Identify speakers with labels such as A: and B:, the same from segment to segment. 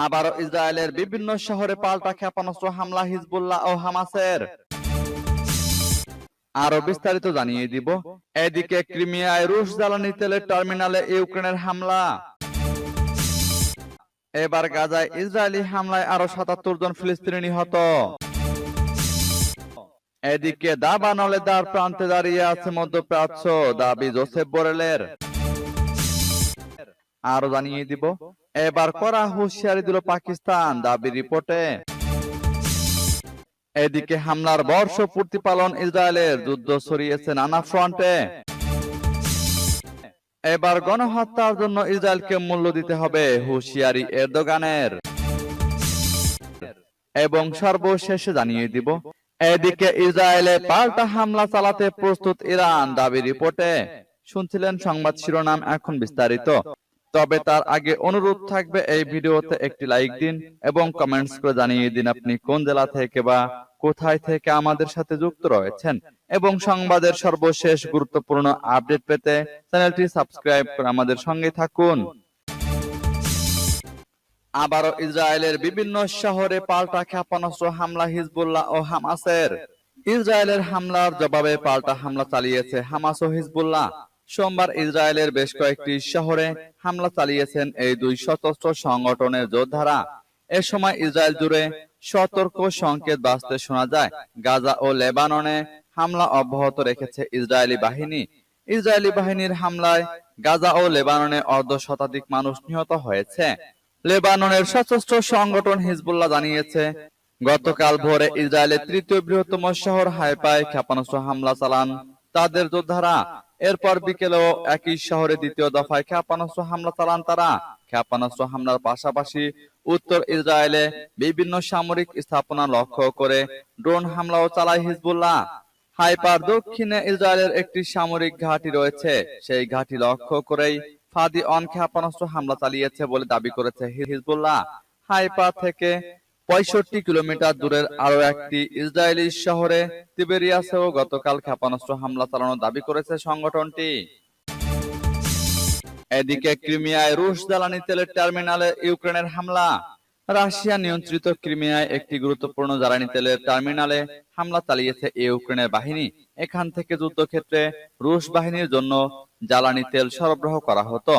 A: আবারও ইসরায়েলের বিভিন্ন শহরে পাল্টা ক্ষেপণাস্ত্র হামলা হিজবুল্লাহ ও হামাসের আরো বিস্তারিত জানিয়ে দিব এদিকে ক্রিমিয়ায় রুশ জ্বালানি তেলের টার্মিনালে ইউক্রেনের হামলা এবার গাজায় ইসরায়েলি হামলায় আরো সাতাত্তর জন ফিলিস্তিনি নিহত এদিকে দাবানলে দ্বার প্রান্তে দাঁড়িয়ে আছে মধ্যপ্রাচ্য দাবি জোসেফ বোরেলের আরো জানিয়ে দিব এবার করা হুঁশিয়ারি দিল পাকিস্তান দাবি রিপোর্টে এদিকে হামলার পূর্তি পালন ইসরায়েলের যুদ্ধ ছড়িয়েছে নানা ফ্রন্টে এবার গণহত্যার জন্য ইসরায়েলকে মূল্য দিতে হবে হুঁশিয়ারি এরদোগানের এবং সর্বশেষে জানিয়ে দিব এদিকে ইসরায়েলে পাল্টা হামলা চালাতে প্রস্তুত ইরান দাবি রিপোর্টে শুনছিলেন সংবাদ শিরোনাম এখন বিস্তারিত তবে তার আগে অনুরোধ থাকবে এই ভিডিওতে একটি লাইক দিন এবং কমেন্টস করে জানিয়ে দিন আপনি কোন জেলা থেকে বা কোথায় থেকে আমাদের সাথে যুক্ত রয়েছেন এবং সংবাদের সর্বশেষ গুরুত্বপূর্ণ আপডেট পেতে চ্যানেলটি সাবস্ক্রাইব করে আমাদের সঙ্গে থাকুন আবারও ইসরায়েলের বিভিন্ন শহরে পাল্টা ক্ষেপণাস্ত্র হামলা হিজবুল্লাহ ও হামাসের ইসরায়েলের হামলার জবাবে পাল্টা হামলা চালিয়েছে হামাস ও হিজবুল্লাহ সোমবার ইসরায়েলের বেশ কয়েকটি শহরে হামলা চালিয়েছেন এই দুই সশস্ত্র সংগঠনের যোদ্ধারা এ সময় ইসরায়েল জুড়ে সতর্ক সংকেত বাঁচতে শোনা যায় গাজা ও লেবাননে হামলা অব্যাহত রেখেছে ইসরায়েলি বাহিনী ইসরায়েলি বাহিনীর হামলায় গাজা ও লেবাননে অর্ধ শতাধিক মানুষ নিহত হয়েছে লেবাননের সশস্ত্র সংগঠন হিজবুল্লাহ জানিয়েছে গতকাল ভোরে ইসরায়েলের তৃতীয় বৃহত্তম শহর হাইপায় ক্ষেপণাস্ত্র হামলা চালান তাদের যোদ্ধারা এরপর বিকেলেও একই শহরে দ্বিতীয় দফায় ক্ষেপণাস্ত্র হামলা চালান তারা ক্ষেপণাস্ত্র হামলার পাশাপাশি উত্তর ইসরায়েলে বিভিন্ন সামরিক স্থাপনা লক্ষ্য করে ড্রোন হামলাও চালায় হিজবুল্লাহ হাইপার দক্ষিণে ইসরায়েলের একটি সামরিক ঘাঁটি রয়েছে সেই ঘাঁটি লক্ষ্য করেই ফাদি অন ক্ষেপণাস্ত্র হামলা চালিয়েছে বলে দাবি করেছে হিজবুল্লাহ হাইপার থেকে পঁয়ষট্টি কিলোমিটার দূরের আরও একটি ইসরায়েলি শহরে তিবেরিয়াসেও গতকাল ক্ষেপণাস্ত্র হামলা চালানোর দাবি করেছে সংগঠনটি এদিকে ক্রিমিয়ায় রুশ জ্বালানি তেলের টার্মিনালে ইউক্রেনের হামলা রাশিয়া নিয়ন্ত্রিত ক্রিমিয়ায় একটি গুরুত্বপূর্ণ জ্বালানি তেলের টার্মিনালে হামলা চালিয়েছে ইউক্রেনের বাহিনী এখান থেকে যুদ্ধক্ষেত্রে রুশ বাহিনীর জন্য জ্বালানি তেল সরবরাহ করা হতো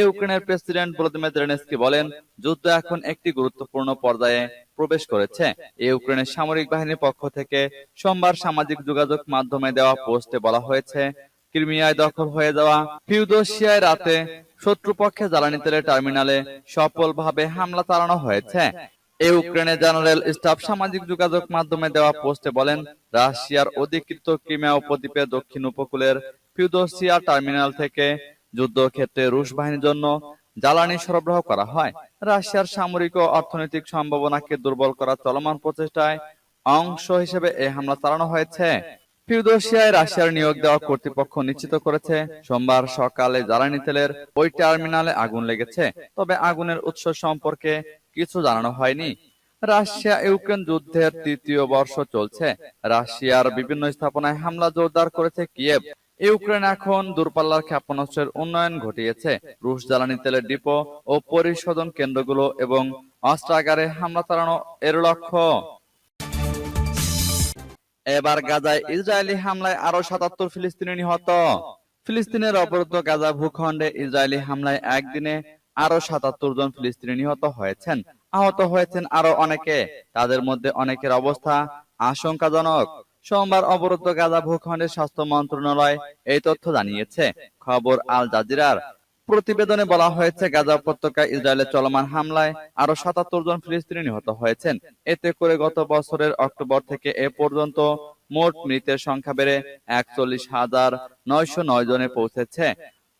A: ইউক্রেনের প্রেসিডেন্ট ভলোদিমির জেলেনস্কি বলেন যুদ্ধ এখন একটি গুরুত্বপূর্ণ পর্যায়ে প্রবেশ করেছে ইউক্রেনের সামরিক বাহিনীর পক্ষ থেকে সোমবার সামাজিক যোগাযোগ মাধ্যমে দেওয়া পোস্টে বলা হয়েছে ক্রিমিয়ায় দখল হয়ে যাওয়া ফিউদোশিয়ায় রাতে শত্রুপক্ষে জ্বালানি তেলের টার্মিনালে সফলভাবে হামলা চালানো হয়েছে ইউক্রেনের জেনারেল স্টাফ সামাজিক যোগাযোগ মাধ্যমে দেওয়া পোস্টে বলেন রাশিয়ার অধিকৃত ক্রিমিয়া উপদ্বীপের দক্ষিণ উপকূলের ফিউদোশিয়া টার্মিনাল থেকে যুদ্ধক্ষেত্রে রুশ বাহিনীর জন্য জ্বালানি সরবরাহ করা হয় রাশিয়ার সামরিক ও অর্থনৈতিক সম্ভাবনাকে দুর্বল করার চলমান প্রচেষ্টায় অংশ হিসেবে এই হামলা চালানো হয়েছে ফিউদোশিয়ায় রাশিয়ার নিয়োগ দেওয়া কর্তৃপক্ষ নিশ্চিত করেছে সোমবার সকালে জ্বালানি তেলের ওই টার্মিনালে আগুন লেগেছে তবে আগুনের উৎস সম্পর্কে কিছু জানানো হয়নি রাশিয়া ইউক্রেন যুদ্ধের তৃতীয় বর্ষ চলছে রাশিয়ার বিভিন্ন স্থাপনায় হামলা জোরদার করেছে কিয়েভ ইউক্রেন এখন দূরপাল্লার ক্ষেপণাস্ত্রের উন্নয়ন ঘটিয়েছে রুশ জ্বালানি তেলের ডিপো ও পরিশোধন কেন্দ্রগুলো এবং অস্ত্রাগারে হামলা চালানো এর লক্ষ্য এবার গাজায় ইসরায়েলি হামলায় আরো সাতাত্তর ফিলিস্তিনি নিহত ফিলিস্তিনের অবরুদ্ধ গাজা ভূখণ্ডে ইসরায়েলি হামলায় একদিনে আরো সাতাত্তর জন ফিলিস্তিনি নিহত হয়েছেন আহত হয়েছেন আরো অনেকে তাদের মধ্যে অনেকের অবস্থা আশঙ্কাজনক সোমবার অবরুদ্ধ গাজা ভূখণ্ডের স্বাস্থ্য মন্ত্রণালয় এই তথ্য জানিয়েছে খবর আল জাজিরার প্রতিবেদনে বলা হয়েছে গাজা উপত্যকায় ইসরায়েলের চলমান হামলায় আরো সাতাত্তর জন ফিলিস্তিনি নিহত হয়েছেন এতে করে গত বছরের অক্টোবর থেকে এ পর্যন্ত মোট মৃতের সংখ্যা বেড়ে একচল্লিশ হাজার নয়শো নয় জনে পৌঁছেছে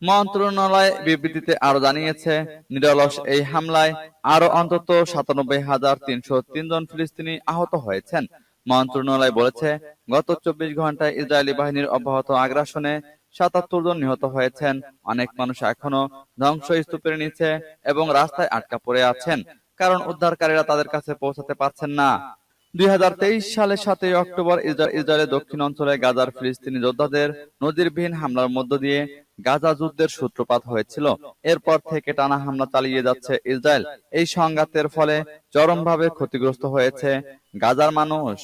A: মন্ত্রণালয় বিবৃতিতে আরো জানিয়েছে নিরলস এই হামলায় আরো অন্তত সাতানব্বই হাজার তিনশো তিনজন ফিলিস্তিনি আহত হয়েছেন মন্ত্রণালয় বলেছে গত চব্বিশ ঘন্টায় ইসরায়েলি বাহিনীর অব্যাহত আগ্রাসনে সাতাত্তর জন নিহত হয়েছেন অনেক মানুষ এখনো ধ্বংস স্তূপের নিচে এবং রাস্তায় আটকা পড়ে আছেন কারণ উদ্ধারকারীরা তাদের কাছে পৌঁছাতে পারছেন না দুই সালে সাতই অক্টোবর ইসরায়েলের দক্ষিণ অঞ্চলে গাজার ফিলিস্তিনি যোদ্ধাদের নজিরবিহীন হামলার মধ্য দিয়ে গাজা যুদ্ধের সূত্রপাত হয়েছিল এরপর থেকে টানা হামলা চালিয়ে যাচ্ছে ইসরায়েল এই সংঘাতের ফলে চরমভাবে ক্ষতিগ্রস্ত হয়েছে গাজার মানুষ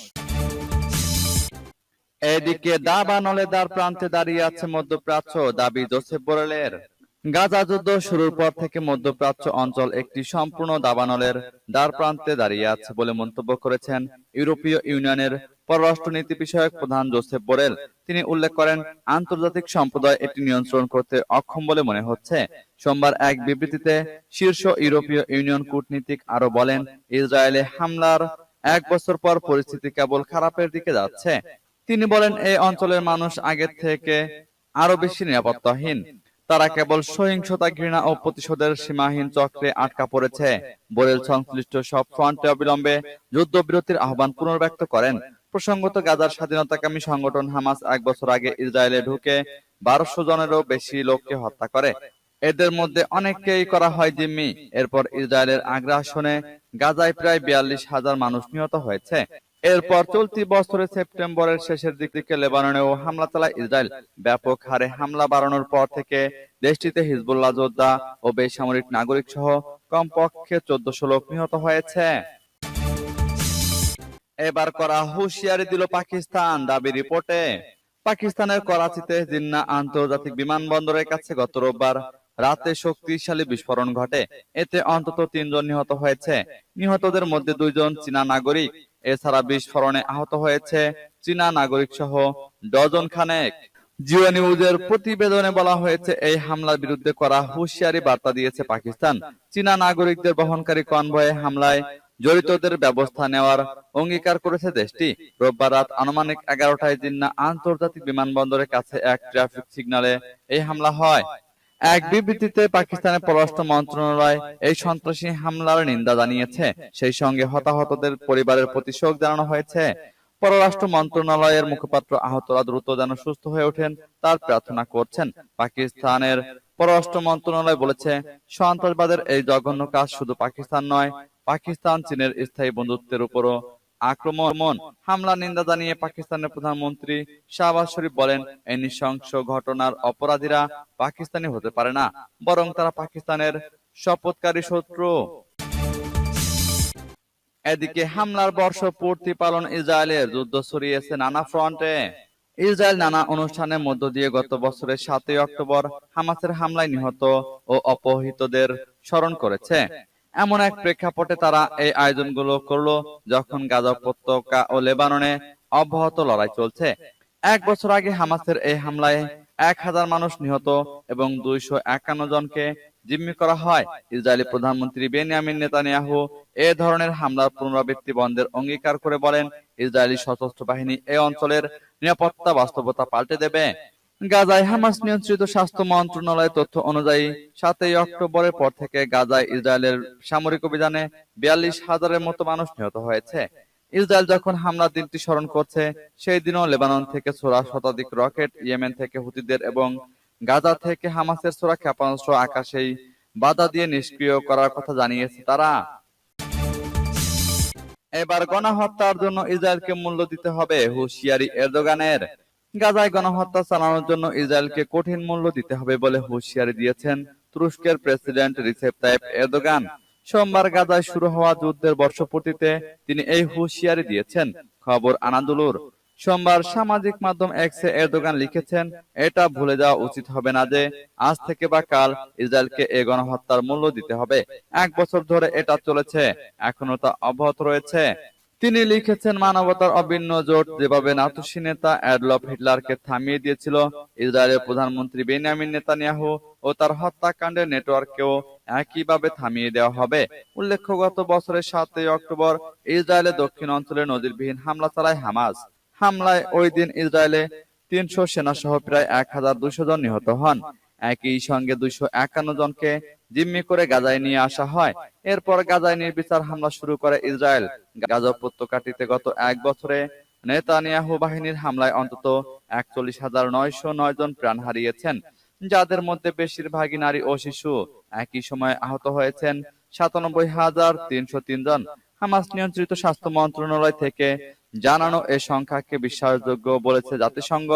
A: এদিকে দাবানলে দ্বার প্রান্তে দাঁড়িয়ে আছে মধ্যপ্রাচ্য দাবি জোসেফ বোরেলের গাজা যুদ্ধ শুরুর পর থেকে মধ্যপ্রাচ্য অঞ্চল একটি সম্পূর্ণ দাবানলের দ্বার প্রান্তে দাঁড়িয়ে আছে বলে মন্তব্য করেছেন ইউরোপীয় ইউনিয়নের পররাষ্ট্রনীতি বিষয়ক প্রধান জোসেফ বোরেল তিনি উল্লেখ করেন আন্তর্জাতিক সম্প্রদায় এটি নিয়ন্ত্রণ করতে অক্ষম বলে মনে হচ্ছে সোমবার এক বিবৃতিতে শীর্ষ ইউরোপীয় ইউনিয়ন কূটনীতিক আরো বলেন ইসরায়েলে হামলার এক বছর পর পরিস্থিতি কেবল খারাপের দিকে যাচ্ছে তিনি বলেন এই অঞ্চলের মানুষ আগের থেকে আরো বেশি নিরাপত্তাহীন তারা কেবল সহিংসতা ঘৃণা ও প্রতিশোধের সীমাহীন চক্রে আটকা পড়েছে বরেল সংশ্লিষ্ট সব ফ্রন্টে অবিলম্বে যুদ্ধবিরতির আহ্বান পুনর্ব্যক্ত করেন প্রসঙ্গত গাজার স্বাধীনতাকামী সংগঠন হামাস এক বছর আগে ইসরায়েলে ঢুকে বারোশো জনেরও বেশি লোককে হত্যা করে এদের মধ্যে অনেককেই করা হয় জিম্মি এরপর ইসরায়েলের আগ্রাসনে গাজায় প্রায় বিয়াল্লিশ হাজার মানুষ নিহত হয়েছে এরপর চলতি বছরের সেপ্টেম্বরের শেষের দিক থেকে লেবাননেও হামলা চালায় ইসরায়েল ব্যাপক হারে হামলা বাড়ানোর পর থেকে দেশটিতে হিজবুল্লাহ যোদ্ধা ও বেসামরিক নাগরিক সহ কমপক্ষে চোদ্দশো লোক নিহত হয়েছে এবার করা হুঁশিয়ারি দিল পাকিস্তান দাবি রিপোর্টে পাকিস্তানের করাচিতে জিন্না আন্তর্জাতিক বিমানবন্দরের কাছে গত রোববার রাতে শক্তিশালী বিস্ফোরণ ঘটে এতে অন্তত তিনজন নিহত হয়েছে নিহতদের মধ্যে দুইজন চীনা নাগরিক এছাড়া বিস্ফোরণে আহত হয়েছে চীনা নাগরিক সহ ডজন খানেক জিও নিউজের প্রতিবেদনে বলা হয়েছে এই হামলার বিরুদ্ধে করা হুঁশিয়ারি বার্তা দিয়েছে পাকিস্তান চীনা নাগরিকদের বহনকারী কনভয়ে হামলায় জড়িতদের ব্যবস্থা নেওয়ার অঙ্গীকার করেছে দেশটি রোববার রাত আনুমানিক এগারোটায় জিন্না আন্তর্জাতিক বিমানবন্দরের কাছে এক ট্রাফিক সিগনালে এই হামলা হয় এক বিবৃতিতে পাকিস্তানের পররাষ্ট্র মন্ত্রণালয় এই সন্ত্রাসী হামলার নিন্দা জানিয়েছে সেই সঙ্গে হতাহতদের পরিবারের প্রতি শোক জানানো হয়েছে পররাষ্ট্র মন্ত্রণালয়ের মুখপাত্র আহতরা দ্রুত যেন সুস্থ হয়ে ওঠেন তার প্রার্থনা করছেন পাকিস্তানের পররাষ্ট্র মন্ত্রণালয় বলেছে সন্ত্রাসবাদের এই জঘন্য কাজ শুধু পাকিস্তান নয় পাকিস্তান চীনের স্থায়ী বন্ধুত্বের উপরও আক্রমণ হামলা নিন্দা জানিয়ে পাকিস্তানের প্রধানমন্ত্রী শাহবাজ শরীফ বলেন এই নৃশংস ঘটনার অপরাধীরা পাকিস্তানি হতে পারে না বরং তারা পাকিস্তানের শপথকারী শত্রু এদিকে হামলার বর্ষ পূর্তি পালন ইসরায়েলের যুদ্ধ ছড়িয়েছে নানা ফ্রন্টে ইসরায়েল নানা অনুষ্ঠানের মধ্য দিয়ে গত বছরের সাতই অক্টোবর হামাসের হামলায় নিহত ও অপহৃতদের স্মরণ করেছে এমন এক প্রেক্ষাপটে তারা এই আয়োজনগুলো করলো যখন গাজা উপত্যকা ও লেবাননে অব্যাহত লড়াই চলছে এক বছর আগে হামাসের এই হামলায় এক হাজার মানুষ নিহত এবং দুইশো একান্ন জনকে জিম্মি করা হয় ইসরায়েলি প্রধানমন্ত্রী বেনিয়ামিন নেতানিয়াহু এ ধরনের হামলার পুনরাবৃত্তি বন্ধের অঙ্গীকার করে বলেন ইসরায়েলি সশস্ত্র বাহিনী এই অঞ্চলের নিরাপত্তা বাস্তবতা পাল্টে দেবে গাজায় হ্যাঁ, হামাস নিয়ন্ত্রিত স্বাস্থ্য মন্ত্রণালয়ের তথ্য অনুযায়ী সাতই অক্টোবরের পর থেকে গাজায় ইসরায়েলের সামরিক অভিযানে বিয়াল্লিশ হাজারের মতো মানুষ নিহত হয়েছে ইসরায়েল যখন হামলা দিনটি স্মরণ করছে সেই দিনও লেবানন থেকে ছোড়া শতাধিক রকেট ইয়েমেন থেকে হুতিদের এবং গাজা থেকে হামাসের ছোড়া ক্ষেপণাস্ত্র আকাশেই বাধা দিয়ে নিষ্ক্রিয় করার কথা জানিয়েছে তারা এবার গণহত্যার জন্য ইসরায়েলকে মূল্য দিতে হবে হুঁশিয়ারি এরদোগানের গাজায় গণহত্যা চালানোর জন্য ইসরায়েলকে কঠিন মূল্য দিতে হবে বলে হুঁশিয়ারি দিয়েছেন তুরস্কের প্রেসিডেন্ট রিসেপ তাইপ এরদোগান সোমবার গাজায় শুরু হওয়া যুদ্ধের বর্ষপূর্তিতে তিনি এই হুঁশিয়ারি দিয়েছেন খবর আনাদুলুর সোমবার সামাজিক মাধ্যম এক্সে এরদোগান লিখেছেন এটা ভুলে যাওয়া উচিত হবে না যে আজ থেকে বা কাল ইসরায়েলকে এ গণহত্যার মূল্য দিতে হবে এক বছর ধরে এটা চলেছে এখনো তা অব্যাহত রয়েছে তিনি লিখেছেন মানবতার অভিন্ন জোট যেভাবে নাতুসি নেতা অ্যাডলফ হিটলারকে থামিয়ে দিয়েছিল ইসরায়েলের প্রধানমন্ত্রী বেনিয়ামিন নেতানিয়াহু ও তার হত্যাকাণ্ডের নেটওয়ার্ককেও একইভাবে থামিয়ে দেওয়া হবে উল্লেখ্য গত বছরের সাতই অক্টোবর ইসরায়েলের দক্ষিণ অঞ্চলে নজিরবিহীন হামলা চালায় হামাজ হামলায় ওই দিন ইসরায়েলে তিনশো সেনাসহ প্রায় এক হাজার দুশো জন নিহত হন একই সঙ্গে দুইশো একান্ন জনকে জিম্মি করে গাজায় নিয়ে আসা হয় এরপর গাজায় নির্বিচার হামলা শুরু করে ইসরায়েল গাজা উপত্যকাটিতে গত এক বছরে নেতানিয়াহু বাহিনীর হামলায় অন্তত একচল্লিশ হাজার নয়শো নয় জন প্রাণ হারিয়েছেন যাদের মধ্যে বেশিরভাগই নারী ও শিশু একই সময়ে আহত হয়েছেন সাতানব্বই হাজার তিনশো তিন জন হামাস নিয়ন্ত্রিত স্বাস্থ্য মন্ত্রণালয় থেকে জানানো এ সংখ্যাকে বিশ্বাসযোগ্য বলেছে জাতিসংঘ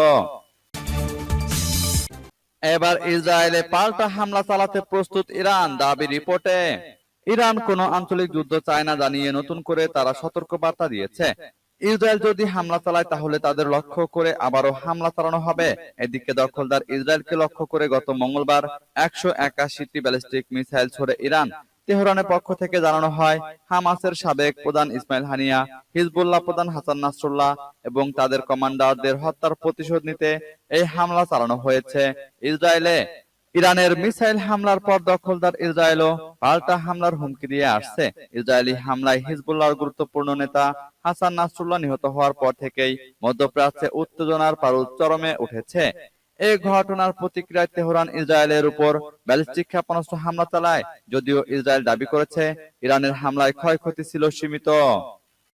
A: এবার ইসরায়েলে পাল্টা হামলা চালাতে প্রস্তুত ইরান দাবি রিপোর্টে ইরান কোনো আঞ্চলিক যুদ্ধ চায় না জানিয়ে নতুন করে তারা সতর্ক বার্তা দিয়েছে ইসরায়েল যদি হামলা চালায় তাহলে তাদের লক্ষ্য করে আবারও হামলা চালানো হবে এদিকে দখলদার ইসরায়েলকে লক্ষ্য করে গত মঙ্গলবার একশো একাশিটি ব্যালিস্টিক মিসাইল ছড়ে ইরান তেহরানের পক্ষ থেকে জানানো হয় হামাসের সাবেক প্রধান ইসমাইল হানিয়া হিজবুল্লাহ প্রধান হাসান নাসরুল্লাহ এবং তাদের কমান্ডারদের হত্যার প্রতিশোধ নিতে এই হামলা চালানো হয়েছে ইসরায়েলে ইরানের মিসাইল হামলার পর দখলদার ইসরায়েলও পাল্টা হামলার হুমকি দিয়ে আসছে ইসরায়েলি হামলায় হিজবুল্লাহর গুরুত্বপূর্ণ নেতা হাসান নাসরুল্লাহ নিহত হওয়ার পর থেকেই মধ্যপ্রাচ্যে উত্তেজনার পারু চরমে উঠেছে এ ঘটনার প্রতিক্রিয়ায় তেহরান ইসরায়েলের উপর ব্যালিস্টিক ক্ষেপণাস্ত্র হামলা চালায় যদিও ইসরায়েল দাবি করেছে ইরানের হামলায় ক্ষয়ক্ষতি ছিল সীমিত